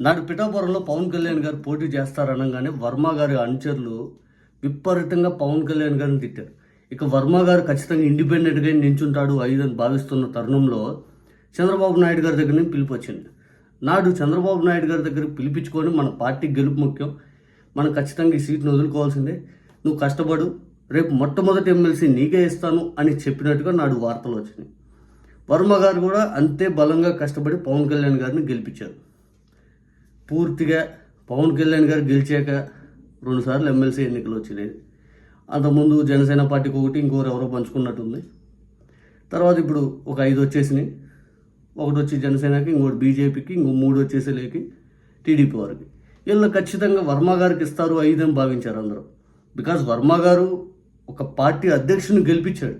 నాడు పిఠాపురంలో పవన్ కళ్యాణ్ గారు పోటీ చేస్తారనగానే వర్మ గారి అనుచరులు విపరీతంగా పవన్ కళ్యాణ్ గారిని తిట్టారు. ఇక వర్మ గారు ఖచ్చితంగా ఇండిపెండెంట్గా నించుంటాడు ఐదు అని భావిస్తున్న తరుణంలో చంద్రబాబు నాయుడు గారి దగ్గర నుంచి పిలుపు వచ్చింది. నాడు చంద్రబాబు నాయుడు గారి దగ్గర పిలిపించుకొని మన పార్టీ గెలుపు ముఖ్యం. మనం ఖచ్చితంగా ఈ సీట్ను వదులుకోవాల్సిందే. నువ్వు కష్టపడు రేపు మొట్టమొదటి ఎమ్మెల్సీ నీకే ఇస్తాను అని చెప్పినట్టుగా నాడు వార్తలు వచ్చినాయి. వర్మ గారు కూడా అంతే బలంగా కష్టపడి పవన్ కళ్యాణ్ గారిని గెలిపించారు. పూర్తిగా పవన్ కళ్యాణ్ గారు గెలిచాక రెండుసార్లు ఎమ్మెల్సీ ఎన్నికలు వచ్చినాయి. అంతకుముందు జనసేన పార్టీకి ఒకటి ఇంకోరు ఎవరో పంచుకున్నట్టుంది. తర్వాత ఇప్పుడు ఒక ఐదు వచ్చేసినాయి. ఒకటి వచ్చి జనసేనకి ఇంకోటి బీజేపీకి ఇంకో మూడు వచ్చేసేలేకి టీడీపీ వారికి. వీళ్ళు ఖచ్చితంగా వర్మ గారికి ఇస్తారు ఐదు అని భావించారు అందరూ. బికాజ్ వర్మ గారు ఒక పార్టీ అధ్యక్షుని గెలిపించాడు.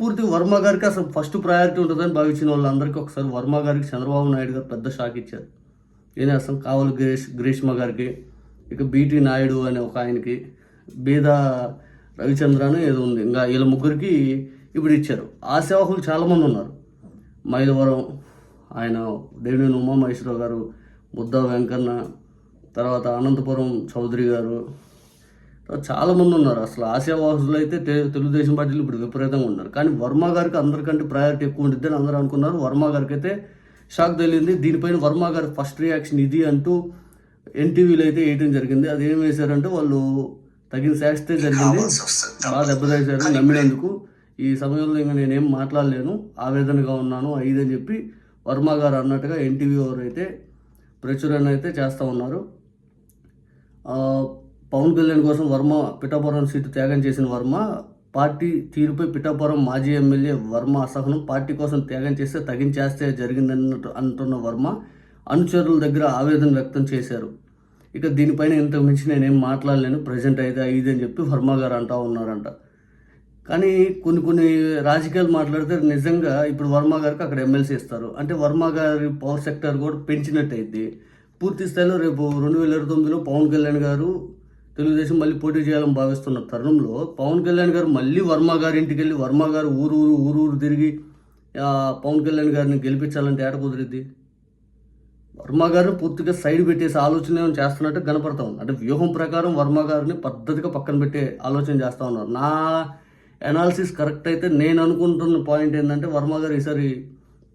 పూర్తి వర్మ గారికి అసలు ఫస్ట్ ప్రయారిటీ ఉంటుందని భావించిన వాళ్ళందరికీ ఒకసారి వర్మ గారికి చంద్రబాబు నాయుడు గారు పెద్ద షాక్ ఇచ్చారు. ఏం చేస్తాం కావలి గ్రీష్ గ్రీష్మ గారికి ఇక బీటీ నాయుడు అనే ఒక ఆయనకి బీద రవిచంద్రను ఏదో ఉంది. ఇంకా వీళ్ళ ముగ్గురికి ఇప్పుడు ఇచ్చారు. ఆశావాహులు చాలామంది ఉన్నారు. మైలవరం ఆయన దేవినేని ఉమామహేశ్వరరావు గారు బుద్ధ వెంకన్న తర్వాత అనంతపురం చౌదరి గారు. చాలామంది ఉన్నారు. అసలు ఆశావాసులు అయితే తె- తెలుగుదేశం పార్టీలు ఇప్పుడు విపరీతంగా ఉన్నారు. కానీ వర్మ గారికి అందరికంటే ప్రయారిటీ ఎక్కువ ఉంటుందని అందరూ అనుకున్నారు. వర్మ గారికి అయితే షాక్ తగిలింది. దీనిపైన వర్మ గారి ఫస్ట్ రియాక్షన్ ఇది అంటూ ఎన్టీవీలో అయితే వేయటం జరిగింది. అది ఏం వేశారంటే వాళ్ళు తగిన శాస్తే జరిగింది. బాగా దెబ్బతీశారు నమ్మినందుకు. ఈ సమయంలో ఇంకా నేనేం మాట్లాడలేను. ఆవేదనగా ఉన్నాను ఐదు అని చెప్పి వర్మ గారు అన్నట్టుగా ఎన్టీవీ వారు అయితే ప్రచురణ అయితే చేస్తూ ఉన్నారు. పవన్ కళ్యాణ్ కోసం వర్మ పిఠాపురం సీటు త్యాగం చేసిన వర్మ పార్టీ తీరుపై పిఠాపురం మాజీ ఎమ్మెల్యే వర్మ అసహనం పార్టీ కోసం త్యాగం చేస్తే తగించేస్తే జరిగిందన్నట్టు అంటున్న వర్మ అనుచరుల దగ్గర ఆవేదన వ్యక్తం చేశారు. ఇక దీనిపైన ఇంతకు మించి నేనేం మాట్లాడలేను. ప్రజెంట్ అయితే ఇది అని చెప్పి వర్మ గారు అంటా ఉన్నారంట. కానీ కొన్ని కొన్ని రాజకీయాలు మాట్లాడితే నిజంగా ఇప్పుడు వర్మ గారికి అక్కడ ఎమ్మెల్సీ ఇస్తారు. అంటే వర్మ గారి పవర్ సెక్టర్ కూడా పెంచినట్టయితే పూర్తి స్థాయిలో రేపు రెండు వేల ఇరవై తొమ్మిదిలో పవన్ కళ్యాణ్ గారు తెలుగుదేశం మళ్ళీ పోటీ చేయాలని భావిస్తున్న తరుణంలో పవన్ కళ్యాణ్ గారు మళ్ళీ వర్మ గారి ఇంటికి వెళ్ళి వర్మ గారు ఊరు ఊరు ఊరు ఊరు తిరిగి పవన్ కళ్యాణ్ గారిని గెలిపించాలంటే ఏట కుదిరిద్ది? వర్మ గారిని పూర్తిగా సైడ్ పెట్టేసి ఆలోచన ఏమైనా చేస్తున్నట్టు కనపడతా ఉంది. అంటే వ్యూహం ప్రకారం వర్మ గారిని పద్ధతిగా పక్కన పెట్టే ఆలోచన చేస్తూ ఉన్నారు. నా అనాలిసిస్ కరెక్ట్ అయితే నేను అనుకుంటున్న పాయింట్ ఏంటంటే వర్మ గారు ఈసారి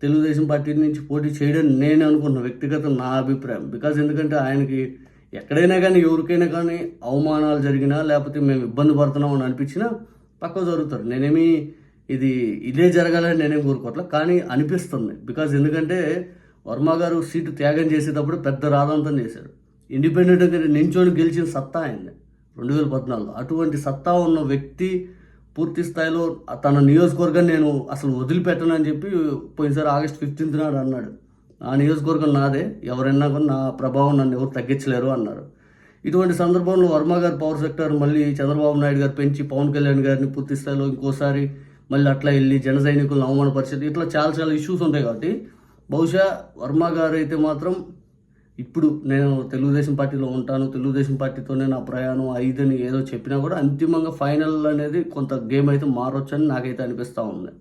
తెలుగుదేశం పార్టీ నుంచి పోటీ చేయడం నేను అనుకుంటున్నాను వ్యక్తిగత నా అభిప్రాయం. బికాజ్ ఎందుకంటే ఆయనకి ఎక్కడైనా కానీ ఎవరికైనా కానీ అవమానాలు జరిగినా లేకపోతే మేము ఇబ్బంది పడుతున్నాం అని అనిపించినా పక్క జరుగుతారు. నేనేమి ఇది ఇదే జరగాలని నేనేం కోరుకోవట్లే కానీ అనిపిస్తుంది. బికాజ్ ఎందుకంటే వర్మ గారు సీటు త్యాగం చేసేటప్పుడు పెద్ద రాదంతం చేశాడు ఇండిపెండెంట్గా నించొని గెలిచిన సత్తా అయింది రెండు వేల పద్నాలుగులో అటువంటి సత్తా ఉన్న వ్యక్తి పూర్తి స్థాయిలో తన నియోజకవర్గాన్ని నేను అసలు వదిలిపెట్టనని చెప్పి పోయినసారి ఆగస్ట్ ఫిఫ్టీన్త్ నాడు అన్నాడు. ఆ నియోజకవర్గం నాదే. ఎవరైనా కూడా నా ప్రభావం నన్ను ఎవరు తగ్గించలేరు అన్నారు. ఇటువంటి సందర్భంలో వర్మ గారు పవర్ సెక్టర్ మళ్ళీ చంద్రబాబు నాయుడు గారు పెంచి పవన్ కళ్యాణ్ గారిని పూర్తి స్థాయిలో ఇంకోసారి మళ్ళీ అట్లా వెళ్ళి జన సైనికులను అవమానపరిచేది. ఇట్లా చాలా చాలా ఇష్యూస్ ఉంటాయి కాబట్టి బహుశా వర్మ గారు అయితే మాత్రం ఇప్పుడు నేను తెలుగుదేశం పార్టీలో ఉంటాను తెలుగుదేశం పార్టీతోనే నా ప్రయాణం ఐదని ఏదో చెప్పినా కూడా అంతిమంగా ఫైనల్ అనేది కొంత గేమ్ అయితే మారొచ్చని నాకైతే అనిపిస్తూ ఉంది.